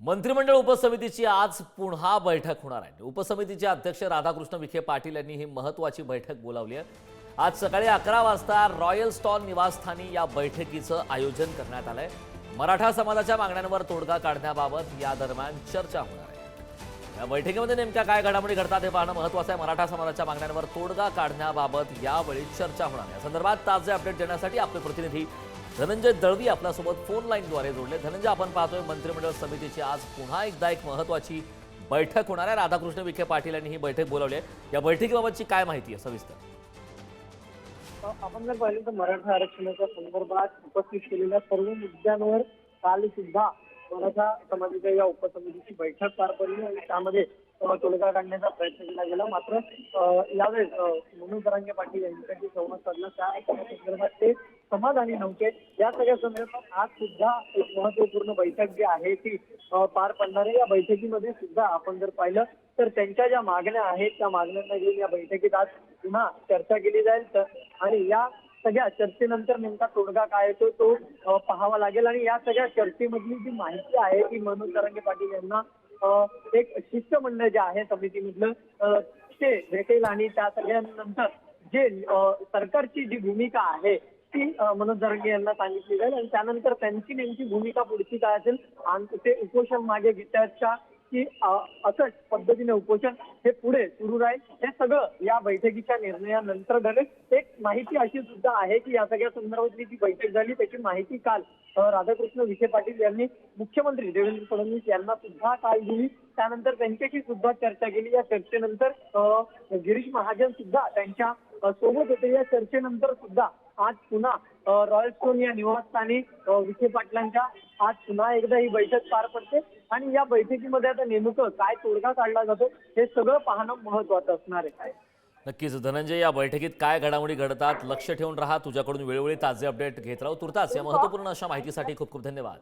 मंत्रिमंडळ उपसमितीची आज पुन्हा बैठक होणार आहे. उपसमितीचे अध्यक्ष राधाकृष्ण विखे पाटील यांनी ही महत्वाची बैठक बोलावली आहे. आज सकाळी अकरा वाजता रॉयल स्टॉन निवासस्थानी या बैठकीचं आयोजन करण्यात आलंय. मराठा समाजाच्या मागण्यांवर तोडगा काढण्याबाबत या दरम्यान चर्चा होणार आहे. या बैठकीमध्ये नेमक्या काय घडामोडी घडतात हे पाहणं महत्वाचं आहे. मराठा समाजाच्या मागण्यांवर तोडगा काढण्याबाबत यावेळी चर्चा होणार आहे. या संदर्भात ताजे अपडेट देण्यासाठी आपले प्रतिनिधी धनंजय दळवी आपल्यासोबत फोन लाईनद्वारे जोडले. धनंजय आपण पाहतोय मंत्रिमंडळ समितीची आज पुन्हा एकदा एक महत्वाची बैठक होणार आहे. राधाकृष्ण विखे पाटील यांनी ही बैठक बोलावली आहे. या बैठकीबाबतची काय माहिती आहे सविस्तर? आपण जर पाहिलं तर मराठा आरक्षणाच्या संदर्भात उपस्थित केलेल्या सर्व मुद्द्यांवर काल सुद्धा मराठा समाजाच्या या उपसमितीची बैठक पार पडली आणि त्यामध्ये तोडगा काढण्याचा प्रयत्न केला गेला. मात्र यावेळेस मनोज दरांगे पाटील यांच्याशी संवाद साधला. त्या संदर्भात ते समाधानी नव्हते या सगळ्या संदर्भात आज सुद्धा एक महत्त्वपूर्ण बैठक जी आहे ती पार पडणार आहे. या बैठकीमध्ये सुद्धा आपण जर पाहिलं तर त्यांच्या ज्या मागण्या आहेत त्या मागण्यांना घेऊन या बैठकीत आज पुन्हा चर्चा केली जाईल. तर आणि या सगळ्या चर्चेनंतर नेमका तोडगा काय येतो तो अ, पाहावा लागेल. आणि या सगळ्या चर्चेमधली जी माहिती आहे ती मनोज तरंगे पाटील यांना एक शिष्टमंडळ जे आहे समितीमधलं ते भेटेल. आणि त्या सगळ्यांनंतर जे सरकारची जी भूमिका आहे ती मनोज जरंगे यांना सांगितली जाईल आणि त्यानंतर त्यांची नेमकी भूमिका पुढची काय असेल आणि ते उपोषण मागे घेतात की असंच पद्धतीने उपोषण हे पुढे सुरू राहील हे सगळं या बैठकीच्या निर्णयानंतर घडेल. एक माहिती अशी सुद्धा आहे की या सगळ्या संदर्भातली जी बैठक झाली त्याची माहिती काल राधाकृष्ण विखे पाटील यांनी मुख्यमंत्री देवेंद्र फडणवीस यांना सुद्धा काल दिली. त्यानंतर त्यांच्याशी सुद्धा चर्चा केली. या चर्चेनंतर गिरीश महाजन सुद्धा त्यांच्यासोबत होते. या चर्चेनंतर सुद्धा आज पुन्हा रॉयल स्टोन या निवासस्थानी विखे पाटलांच्या आज पुन्हा एकदा ही बैठक पार पडते. आणि या बैठकीमध्ये आता नेमकं काय तोडगा काढला जातो हे सगळं पाहणं महत्वाचं असणार आहे. नक्कीच धनंजय या बैठकीत काय घडामोडी घडतात लक्ष ठेवून राहा तुझ्याकडून वेळोवेळी ताजे अपडेट घेत राहू. तुर्तास या महत्त्वपूर्ण अशा माहितीसाठी खूप खूप धन्यवाद.